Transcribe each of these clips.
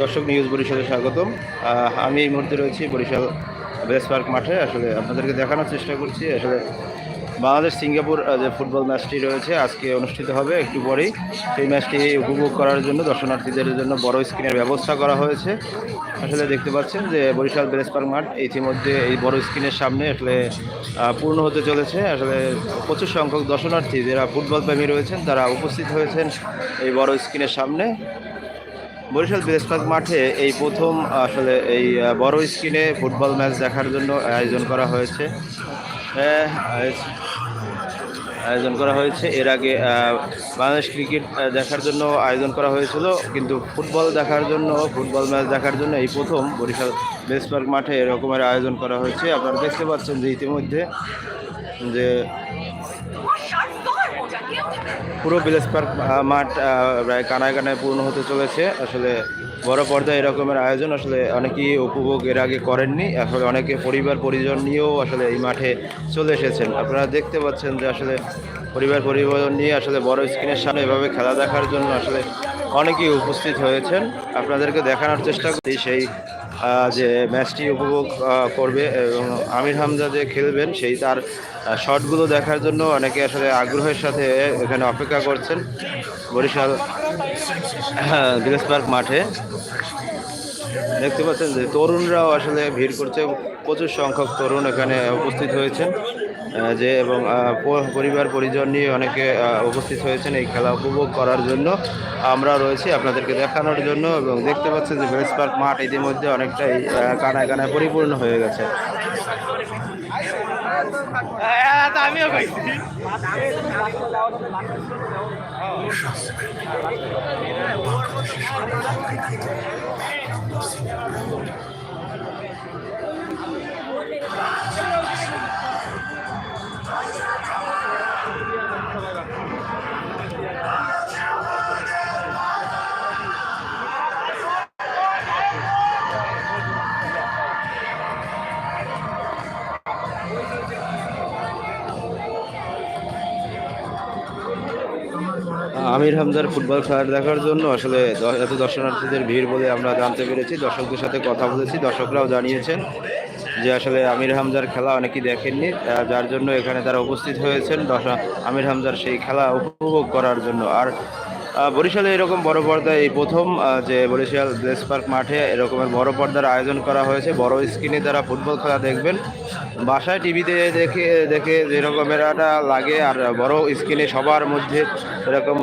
দর্শক নিউজ বরিশালে স্বাগতম। আমি এই মুহূর্তে রয়েছি বরিশাল বেস পার্ক মাঠে। আসলে আপনাদেরকে দেখানোর চেষ্টা করছি। আসলে বাংলাদেশ সিঙ্গাপুর যে ফুটবল ম্যাচটি রয়েছে আজকে অনুষ্ঠিত হবে একটু পরেই। সেই ম্যাচটি উপভোগ করার জন্য দর্শনার্থীদের জন্য বড় স্ক্রিনের ব্যবস্থা করা হয়েছে। আসলে দেখতে পাচ্ছেন যে বরিশাল বেস পার্ক মাঠ ইতিমধ্যে এই বড় স্ক্রিনের সামনে আসলে পূর্ণ হতে চলেছে। আসলে প্রচুর সংখ্যক দর্শনার্থী যারা ফুটবল প্রেমী রয়েছেন তারা উপস্থিত হয়েছেন এই বড় স্ক্রিনের সামনে। বরিশাল বৃহস্পতি মাঠে এই প্রথম আসলে এই বড় স্ক্রিনে ফুটবল ম্যাচ দেখার জন্য আয়োজন করা হয়েছে। হ্যাঁ, আয়োজন করা হয়েছে। এর আগে বাংলাদেশ ক্রিকেট দেখার জন্য আয়োজন করা হয়েছিল, কিন্তু ফুটবল দেখার জন্য, ফুটবল ম্যাচ দেখার জন্য এই প্রথম বরিশাল বেস পার্ক মাঠে এরকমের আয়োজন করা হয়েছে। আপনারা দেখতে পাচ্ছেন যে ইতিমধ্যে যে পুরো ভিলেজ পার্ক মাঠ প্রায় কানায় কানায় পূর্ণ হতে চলেছে। আসলে বড় পর্দায় এরকমের আয়োজন আসলে অনেকেই উপভোগ এর আগে করেননি। আসলে অনেকে পরিবার পরিজন নিয়েও আসলে এই মাঠে চলে এসেছেন। আপনারা দেখতে পাচ্ছেন যে আসলে পরিবার পরিজন নিয়ে আসলে বড় স্ক্রিনের সামনে এভাবে খেলা দেখার জন্য আসলে অনেকেই উপস্থিত হয়েছেন। আপনাদেরকে দেখানোর চেষ্টা করি সেই যে ম্যাচটি উপভোগ করবে এবং আমির হামজা যে খেলবেন সেই তার শটগুলো দেখার জন্য অনেকে আসলে আগ্রহের সাথে এখানে অপেক্ষা করছেন। বরিশাল ভিলেজ পার্ক মাঠে। দেখতে পাচ্ছেন যে তরুণরাও আসলে ভিড় করছে প্রচুর সংখ্যক তরুণ এখানে উপস্থিত হয়েছেন। যে এবং পরিবার পরিজন নিয়ে অনেকে উপস্থিত হয়েছেন এই খেলা উপভোগ করার জন্য। আমরা রয়েছি আপনাদেরকে দেখানোর জন্য এবং দেখতে পাচ্ছেন যে ভিলেজ পার্ক মাঠ ইতিমধ্যে অনেকটাই কানায় কানায় পরিপূর্ণ হয়ে গেছে। আমির হামজার ফুটবল খেলা দেখার জন্য আসলে এত দর্শনার্থীদের ভিড় বলে আমরা জানতে পেরেছি। দর্শকদের সাথে কথা বলেছি, দর্শকরাও জানিয়েছেন যে আসলে আমির হামজার খেলা অনেকেই দেখেননি যার জন্য এখানে তারা উপস্থিত হয়েছেন। দশ আমির হামজার সেই খেলা উপভোগ করার জন্য। আর বরিশালে এরকম বড় পর্দায় এই প্রথম যে বরিশাল ব্লেস পার্ক মাঠে এরকমের বড় পর্দার আয়োজন করা হয়েছে। বড় স্ক্রিনে তারা ফুটবল খেলা দেখবেন। বাসায় টিভিতে দেখে দেখে যেরকমের একটা লাগে আর বড় স্ক্রিনে সবার মধ্যে এরকম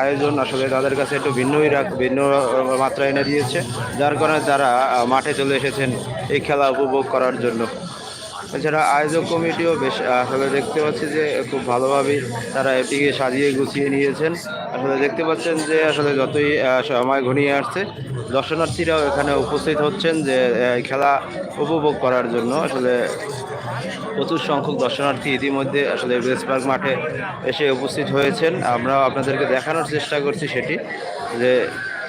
আয়োজন। আসলে তাদের কাছে একটু ভিন্নই রাখ ভিন্ন মাত্রা এনে দিয়েছে। যার কারণে তারা মাঠে চলে এসেছেন এই খেলা উপভোগ করার জন্য। এছাড়া আয়োজক কমিটিও বেশ আসলে দেখতে পাচ্ছি যে খুব ভালোভাবেই তারা এটিকে সাজিয়ে গুছিয়ে নিয়েছেন। আসলে দেখতে পাচ্ছেন যে আসলে যতই সময় ঘনিয়ে আসছে, দর্শনার্থীরাও এখানে উপস্থিত হচ্ছেন যে খেলা উপভোগ করার জন্য। আসলে প্রচুর সংখ্যক দর্শনার্থী ইতিমধ্যে আসলে পার্ক মাঠে এসে উপস্থিত হয়েছেন। আমরা আপনাদেরকে দেখানোর চেষ্টা করছি সেটি, যে